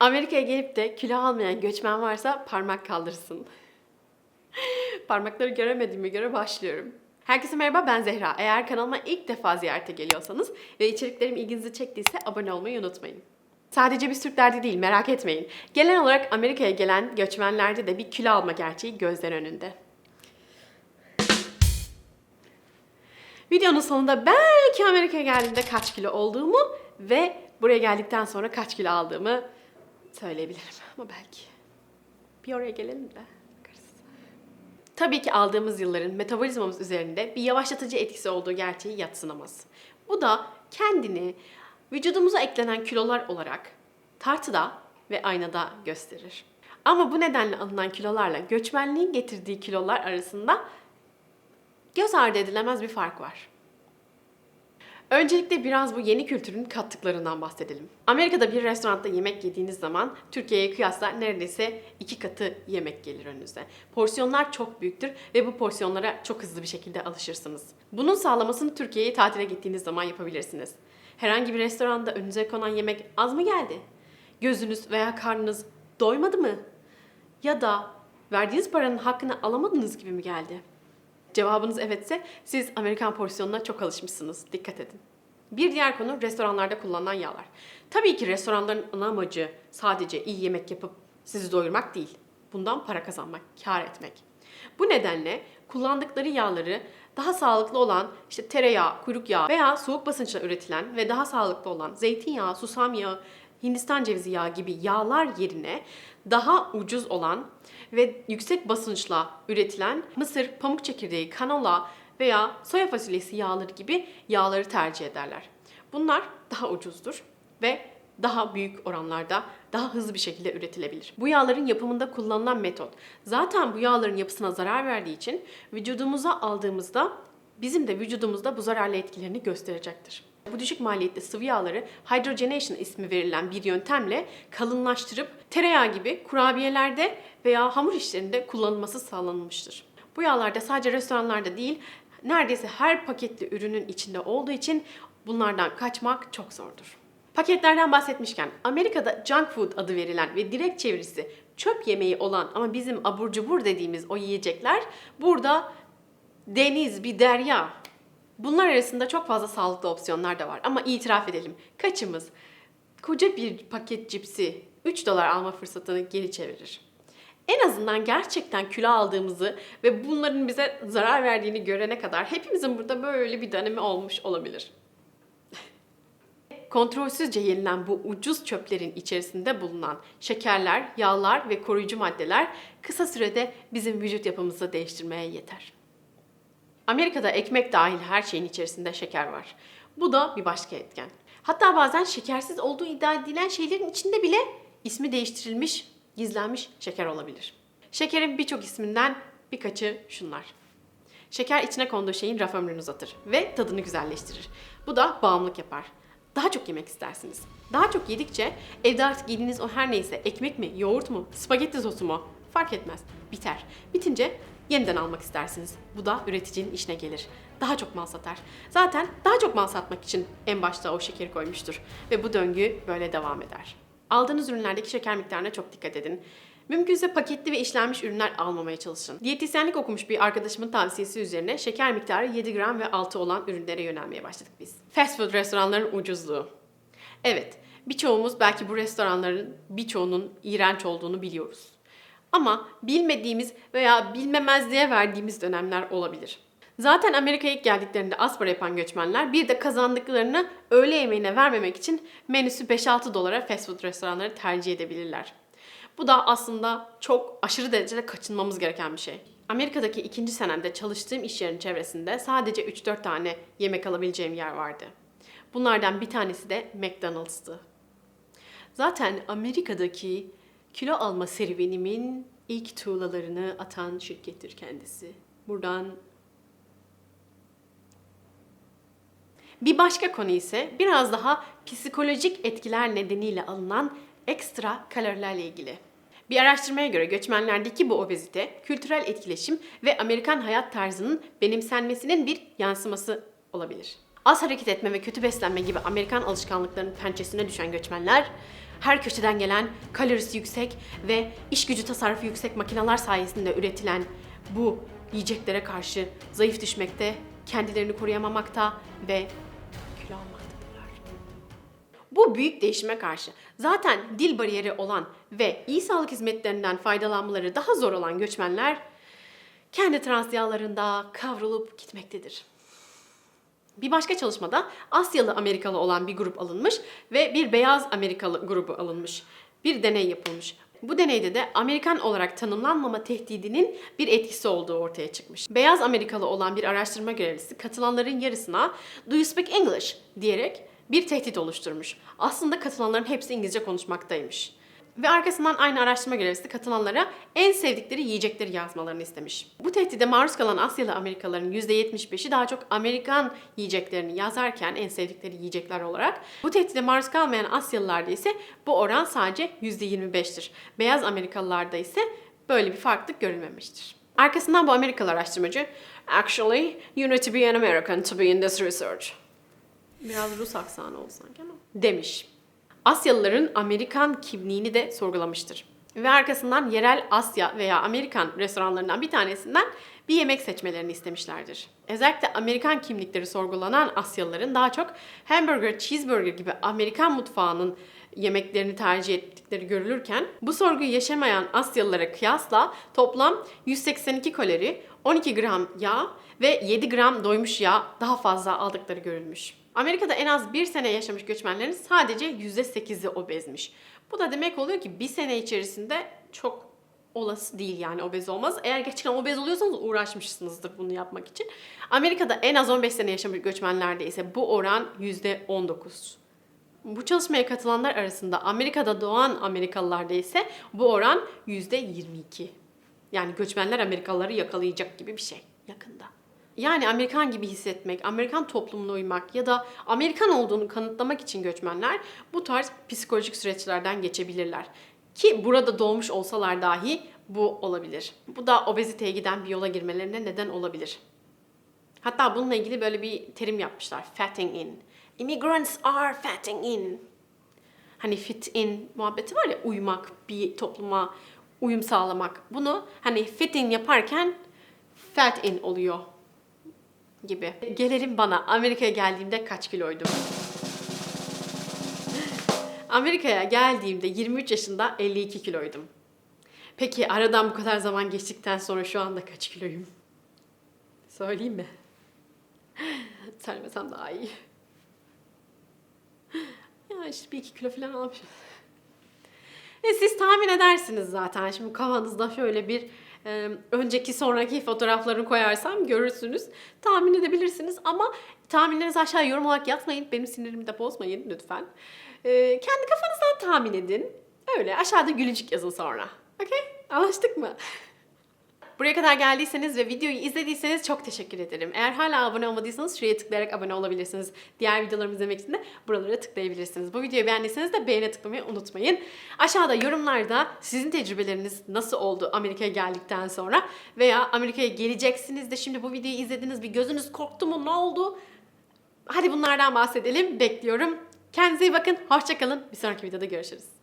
Amerika'ya gelip de kilo almayan göçmen varsa parmak kaldırsın. Parmakları göremediğime göre başlıyorum. Herkese merhaba ben Zehra. Eğer kanalıma ilk defa ziyarete geliyorsanız ve içeriklerim ilginizi çektiyse abone olmayı unutmayın. Sadece biz Türklerde değil merak etmeyin. Genel olarak Amerika'ya gelen göçmenlerde de bir kilo alma gerçeği gözler önünde. Videonun sonunda belki Amerika'ya geldiğimde kaç kilo olduğumu ve buraya geldikten sonra kaç kilo aldığımı söyleyebilirim. Ama belki. Bir oraya gelelim de. Tabii ki aldığımız yılların metabolizmamız üzerinde bir yavaşlatıcı etkisi olduğu gerçeği yatsınamaz. Bu da kendini vücudumuza eklenen kilolar olarak tartıda ve aynada gösterir. Ama bu nedenle alınan kilolarla göçmenliğin getirdiği kilolar arasında göz ardı edilemez bir fark var. Öncelikle biraz bu yeni kültürün kattıklarından bahsedelim. Amerika'da bir restoranda yemek yediğiniz zaman Türkiye'ye kıyasla neredeyse iki katı yemek gelir önünüze. Porsiyonlar çok büyüktür ve bu porsiyonlara çok hızlı bir şekilde alışırsınız. Bunun sağlamasını Türkiye'ye tatile gittiğiniz zaman yapabilirsiniz. Herhangi bir restoranda önünüze konan yemek az mı geldi? Gözünüz veya karnınız doymadı mı? Ya da verdiğiniz paranın hakkını alamadınız gibi mi geldi? Cevabınız evetse siz Amerikan porsiyonuna çok alışmışsınız. Dikkat edin. Bir diğer konu restoranlarda kullanılan yağlar. Tabii ki restoranların ana amacı sadece iyi yemek yapıp sizi doyurmak değil. Bundan para kazanmak, kar etmek. Bu nedenle kullandıkları yağları daha sağlıklı olan işte tereyağı, kuyruk yağı veya soğuk basınçla üretilen ve daha sağlıklı olan zeytinyağı, susam yağı, Hindistan cevizi yağı gibi yağlar yerine daha ucuz olan ve yüksek basınçla üretilen mısır, pamuk çekirdeği, kanola veya soya fasulyesi yağları gibi yağları tercih ederler. Bunlar daha ucuzdur ve daha büyük oranlarda daha hızlı bir şekilde üretilebilir. Bu yağların yapımında kullanılan metot zaten bu yağların yapısına zarar verdiği için vücudumuza aldığımızda bizim de vücudumuzda bu zararlı etkilerini gösterecektir. Bu düşük maliyetli sıvı yağları hydrogenation ismi verilen bir yöntemle kalınlaştırıp tereyağı gibi kurabiyelerde veya hamur işlerinde kullanılması sağlanmıştır. Bu yağlar da sadece restoranlarda değil, neredeyse her paketli ürünün içinde olduğu için bunlardan kaçmak çok zordur. Paketlerden bahsetmişken Amerika'da junk food adı verilen ve direkt çevirisi çöp yemeği olan ama bizim abur cubur dediğimiz o yiyecekler burada deniz, bir derya. Bunlar arasında çok fazla sağlıklı opsiyonlar da var ama itiraf edelim. Kaçımız koca bir paket cipsi 3 dolar alma fırsatını geri çevirir? En azından gerçekten kilo aldığımızı ve bunların bize zarar verdiğini görene kadar hepimizin burada böyle bir dönemi olmuş olabilir. Kontrolsüzce yenilen bu ucuz çöplerin içerisinde bulunan şekerler, yağlar ve koruyucu maddeler kısa sürede bizim vücut yapımızı değiştirmeye yeter. Amerika'da ekmek dahil her şeyin içerisinde şeker var. Bu da bir başka etken. Hatta bazen şekersiz olduğu iddia edilen şeylerin içinde bile ismi değiştirilmiş, gizlenmiş şeker olabilir. Şekerin birçok isminden birkaçı şunlar. Şeker içine konduğu şeyin raf ömrünü uzatır ve tadını güzelleştirir. Bu da bağımlılık yapar. Daha çok yemek istersiniz. Daha çok yedikçe evde artık yediğiniz o her neyse ekmek mi, yoğurt mu, spagetti sosu mu fark etmez. Biter. Bitince yeniden almak istersiniz. Bu da üreticinin işine gelir. Daha çok mal satar. Zaten daha çok mal satmak için en başta o şekeri koymuştur. Ve bu döngü böyle devam eder. Aldığınız ürünlerdeki şeker miktarına çok dikkat edin. Mümkünse paketli ve işlenmiş ürünler almamaya çalışın. Diyetisyenlik okumuş bir arkadaşımın tavsiyesi üzerine şeker miktarı 7 gram ve altı olan ürünlere yönelmeye başladık biz. Fast food restoranların ucuzluğu. Evet, birçoğumuz belki bu restoranların birçoğunun iğrenç olduğunu biliyoruz. Ama bilmediğimiz veya bilmemezliğe verdiğimiz dönemler olabilir. Zaten Amerika'ya ilk geldiklerinde az para yapan göçmenler bir de kazandıklarını öğle yemeğine vermemek için menüsü 5-6 dolara fast food restoranları tercih edebilirler. Bu da aslında çok aşırı derecede kaçınmamız gereken bir şey. Amerika'daki ikinci senemde çalıştığım iş yerinin çevresinde sadece 3-4 tane yemek alabileceğim yer vardı. Bunlardan bir tanesi de McDonald's'tı. Zaten Amerika'daki kilo alma serüvenimin ilk tuğlalarını atan şirkettir kendisi. Buradan Bir başka konu ise biraz daha psikolojik etkiler nedeniyle alınan ekstra kalorilerle ilgili. Bir araştırmaya göre göçmenlerdeki bu obezite, kültürel etkileşim ve Amerikan hayat tarzının benimsenmesinin bir yansıması olabilir. Az hareket etme ve kötü beslenme gibi Amerikan alışkanlıklarının pençesine düşen göçmenler her köşeden gelen kalorisi yüksek ve iş gücü tasarrufu yüksek makineler sayesinde üretilen bu yiyeceklere karşı zayıf düşmekte, kendilerini koruyamamakta ve kilo almaktadırlar. Bu büyük değişime karşı zaten dil bariyeri olan ve iyi sağlık hizmetlerinden faydalanmaları daha zor olan göçmenler kendi trans yağlarında kavrulup gitmektedir. Bir başka çalışmada Asyalı Amerikalı olan bir grup alınmış ve bir beyaz Amerikalı grubu alınmış. Bir deney yapılmış. Bu deneyde de Amerikan olarak tanımlanmama tehdidinin bir etkisi olduğu ortaya çıkmış. Beyaz Amerikalı olan bir araştırma görevlisi katılanların yarısına "Do you speak English?" diyerek bir tehdit oluşturmuş. Aslında katılanların hepsi İngilizce konuşmaktaymış. Ve arkasından aynı araştırma görevlisi katılanlara en sevdikleri yiyecekleri yazmalarını istemiş. Bu tehdide maruz kalan Asyalı Amerikalıların %75'i daha çok Amerikan yiyeceklerini yazarken en sevdikleri yiyecekler olarak. Bu tehdide maruz kalmayan Asyalılarda ise bu oran sadece %25'tir. Beyaz Amerikalılarda ise böyle bir farklılık görülmemiştir. Arkasından bu Amerikalı araştırmacı Actually, you need to be an American to be in this research. Biraz Rus aksanı olsun sanki ama. Demiş. Asyalıların Amerikan kimliğini de sorgulamıştır. Ve arkasından yerel Asya veya Amerikan restoranlarından bir tanesinden bir yemek seçmelerini istemişlerdir. Özellikle Amerikan kimlikleri sorgulanan Asyalıların daha çok hamburger, cheeseburger gibi Amerikan mutfağının yemeklerini tercih ettikleri görülürken bu sorguyu yaşamayan Asyalılara kıyasla toplam 182 kalori, 12 gram yağ ve 7 gram doymuş yağ daha fazla aldıkları görülmüş. Amerika'da en az bir sene yaşamış göçmenlerin sadece %8'i obezmiş. Bu da demek oluyor ki bir sene içerisinde çok olası değil yani obez olmaz. Eğer gerçekten obez oluyorsanız uğraşmışsınızdır bunu yapmak için. Amerika'da en az 15 sene yaşamış göçmenlerde ise bu oran %19. Bu çalışmaya katılanlar arasında Amerika'da doğan Amerikalılarda ise bu oran %22. Yani göçmenler Amerikalıları yakalayacak gibi bir şey yakında. Yani Amerikan gibi hissetmek, Amerikan toplumuna uymak ya da Amerikan olduğunu kanıtlamak için göçmenler bu tarz psikolojik süreçlerden geçebilirler. Ki burada doğmuş olsalar dahi bu olabilir. Bu da obeziteye giden bir yola girmelerine neden olabilir. Hatta bununla ilgili böyle bir terim yapmışlar. Fatting in. Immigrants are fatting in. Hani fit in muhabbeti var ya uymak, bir topluma uyum sağlamak. Bunu hani fit yaparken fat in oluyor gibi. Gelelim bana. Amerika'ya geldiğimde kaç kiloydum? Amerika'ya geldiğimde 23 yaşında 52 kiloydum. Peki aradan bu kadar zaman geçtikten sonra şu anda kaç kiloyum? Söyleyeyim mi? Söylemesem daha iyi. Ya işte bir iki kilo falan almışım. E siz tahmin edersiniz zaten. Şimdi kafanızda şöyle bir önceki sonraki fotoğraflarını koyarsam görürsünüz. Tahmin edebilirsiniz ama tahminlerinizi aşağıya yorum olarak yazmayın. Benim sinirimi de bozmayın lütfen. E, kendi kafanızdan tahmin edin. Öyle aşağıda gülücük yazın sonra. Okey? Anlaştık mı? Buraya kadar geldiyseniz ve videoyu izlediyseniz çok teşekkür ederim. Eğer hala abone olmadıysanız şuraya tıklayarak abone olabilirsiniz. Diğer videolarımı izlemek için de buralara tıklayabilirsiniz. Bu videoyu beğendiyseniz de beğene tıklamayı unutmayın. Aşağıda yorumlarda sizin tecrübeleriniz nasıl oldu Amerika'ya geldikten sonra veya Amerika'ya geleceksiniz de şimdi bu videoyu izlediniz bir gözünüz korktu mu ne oldu? Hadi bunlardan bahsedelim. Bekliyorum. Kendinize iyi bakın. Hoşçakalın. Bir sonraki videoda görüşürüz.